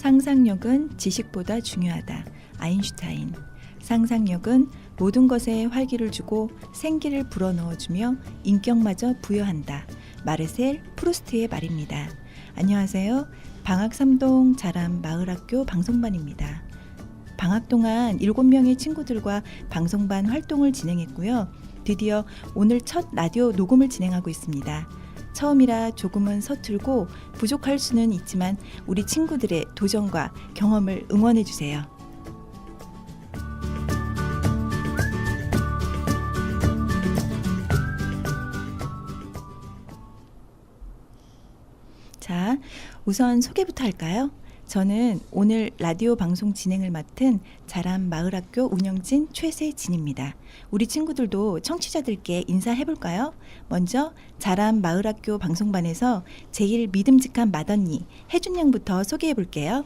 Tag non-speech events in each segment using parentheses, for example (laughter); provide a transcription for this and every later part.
상상력은 지식보다 중요하다. 아인슈타인. 상상력은 모든 것에 활기를 주고 생기를 불어넣어주며 인격마저 부여한다. 마르셀 프루스트의 말입니다. 안녕하세요. 방학 삼동 자람 마을학교 방송반입니다. 방학 동안 7명의 친구들과 방송반 활동을 진행했고요. 드디어 오늘 첫 라디오 녹음을 진행하고 있습니다. 처음이라 조금은 서툴고 부족할 수는 있지만 우리 친구들의 도전과 경험을 응원해 주세요. 자, 우선 소개부터 할까요? 저는 오늘 라디오 방송 진행을 맡은 자람 마을학교 운영진 최세진입니다. 우리 친구들도 청취자들께 인사해 볼까요? 먼저 자람 마을학교 방송반에서 제일 믿음직한 맏언니 혜준 양부터 소개해 볼게요.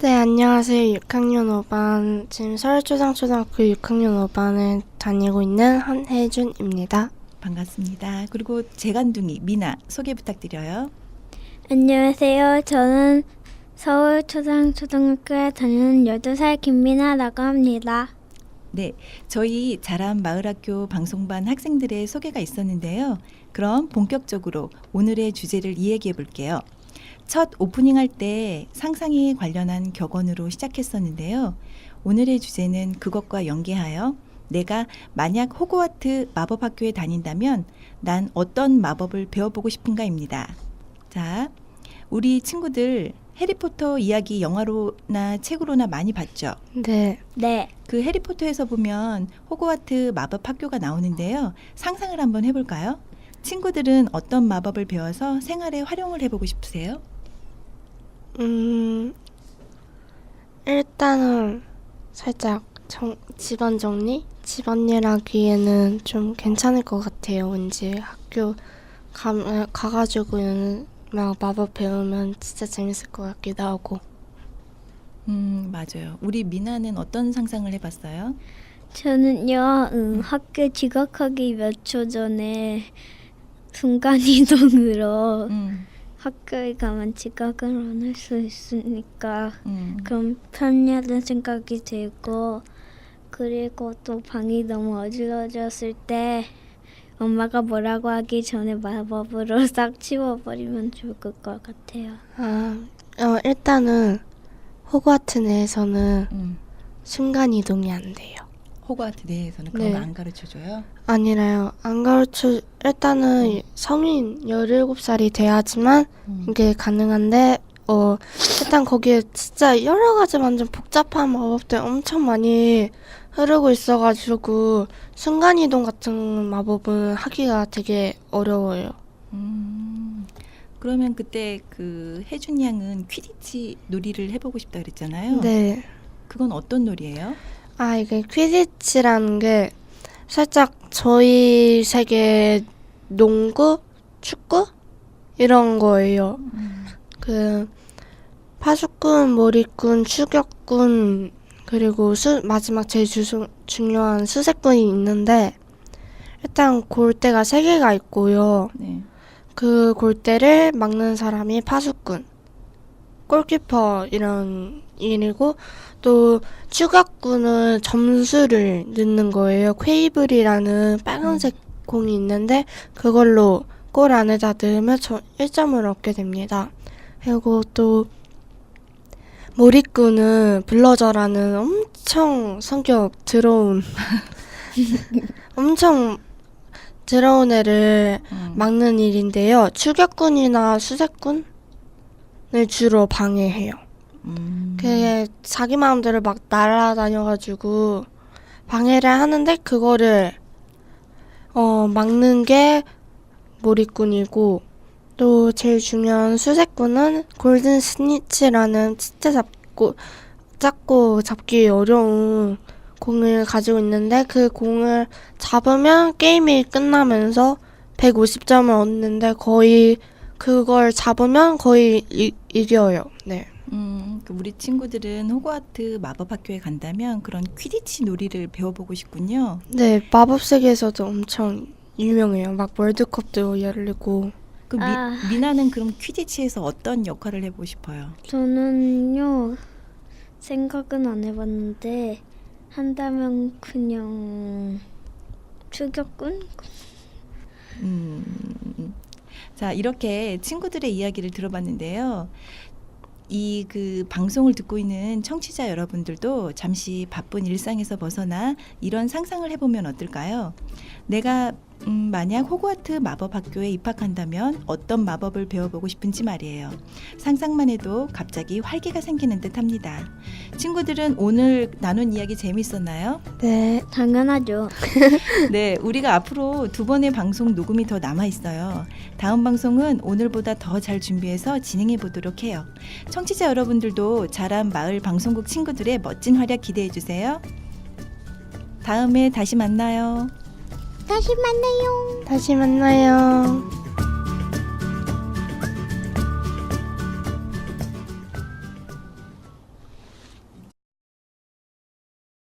네, 안녕하세요. 6학년 5반, 지금 서울초등초등학교 6학년 5반을 다니고 있는 한혜준입니다. 반갑습니다. 그리고 재간둥이 미나 소개 부탁드려요. 안녕하세요. 저는 서울 초등초등학교에 다니는 12살 김민아라고 합니다. 네, 저희 자람 마을학교 방송반 학생들의 소개가 있었는데요. 그럼 본격적으로 오늘의 주제를 이야기해 볼게요. 첫 오프닝 할 때 상상에 관련한 격언으로 시작했었는데요. 오늘의 주제는 그것과 연계하여 내가 만약 호그와트 마법 학교에 다닌다면 난 어떤 마법을 배워보고 싶은가입니다. 자, 우리 친구들 해리포터 이야기 영화로나 책으로나 많이 봤죠? 네, 네. 그 해리포터에서 보면 호그와트 마법 학교가 나오는데요. 상상을 한번 해볼까요? 친구들은 어떤 마법을 배워서 생활에 활용을 해보고 싶으세요? 음, 일단은 살짝 정, 집안 정리? 집안일 하기에는 좀 괜찮을 것 같아요. 왠지 학교 가, 가가지고 막 마법 배우면 진짜 재밌을 것 같기도 하고. 음, 맞아요. 우리 미나는 어떤 상상을 해봤어요? 저는요, 음, 학교 지각하기 몇 초 전에 순간이동으로 음, 학교에 가면 지각을 안 할 수 있으니까 음, 그럼 편리하다는 생각이 들고 그리고 또 방이 너무 어지러졌을 때 엄마가 뭐라고 하기 전에 마법으로 (laughs) 싹 치워버리면 좋을 것 같아요. 아, 어, 일단은 호그와트 내에서는 음. 순간 이동이 안 돼요. 호그와트 내에서는 그런 네. 거 안 가르쳐줘요? 아니라요. 안 가르쳐 일단은 성인 17살이 돼야지만 음. 이게 가능한데 어 일단 거기에 진짜 여러 가지 완전 복잡한 마법들 엄청 많이 흐르고 있어가지고 순간 이동 같은 마법은 하기가 되게 어려워요. 음, 그러면 그때 그 혜준 양은 퀴디치 놀이를 해보고 싶다 그랬잖아요. 네. 그건 어떤 놀이예요? 아 이게 퀴디치라는 게 살짝 저희 세계 농구, 축구 이런 거예요. 음, 그 파수꾼, 몰이꾼, 추격꾼 그리고 수, 마지막 제일 주, 중요한 수색꾼이 있는데 일단 골대가 세 개가 있고요. 네. 그 골대를 막는 사람이 파수꾼, 골키퍼 이런 일이고 또 추격꾼은 점수를 넣는 거예요. 퀘이블이라는 빨간색 공이 있는데 그걸로 골 안에다 넣으면 저 1점을 얻게 됩니다. 그리고 또 몰이꾼은 블러저라는 엄청 성격 더러운 (laughs) 엄청 더러운 애를 음. 막는 일인데요. 추격꾼이나 수색꾼을 주로 방해해요. 음. 그게 자기 마음대로 막 날아다녀가지고 방해를 하는데 그거를 어 막는 게 몰이꾼이고 또 제일 중요한 수색꾼은 골든 스니치라는 진짜 잡고 작고 잡기 어려운 공을 가지고 있는데 그 공을 잡으면 게임이 끝나면서 150점을 얻는데 거의 그걸 잡으면 거의 이, 이겨요. 네. 음, 그 우리 친구들은 호그와트 마법 학교에 간다면 그런 퀴디치 놀이를 배워보고 싶군요. 네, 마법 세계에서도 엄청 유명해요. 막 월드컵도 열리고. 그 미, 아. 미나는 그럼 퀴디치에서 어떤 역할을 해보고 싶어요? 저는요 생각은 안 해봤는데 한다면 그냥 추격군? 음, 자 이렇게 친구들의 이야기를 들어봤는데요. 이 그 방송을 듣고 있는 청취자 여러분들도 잠시 바쁜 일상에서 벗어나 이런 상상을 해보면 어떨까요? 내가 음, 만약 호그와트 마법 학교에 입학한다면 어떤 마법을 배워보고 싶은지 말이에요. 상상만 해도 갑자기 활기가 생기는 듯 합니다. 친구들은 오늘 나눈 이야기 재밌었나요? 네, 당연하죠. (laughs) 네, 우리가 앞으로 두 번의 방송 녹음이 더 남아 있어요. 다음 방송은 오늘보다 더 잘 준비해서 진행해 보도록 해요. 청취자 여러분들도 자란 마을 방송국 친구들의 멋진 활약 기대해 주세요. 다음에 다시 만나요. 다시 만나요. 다시 만나요.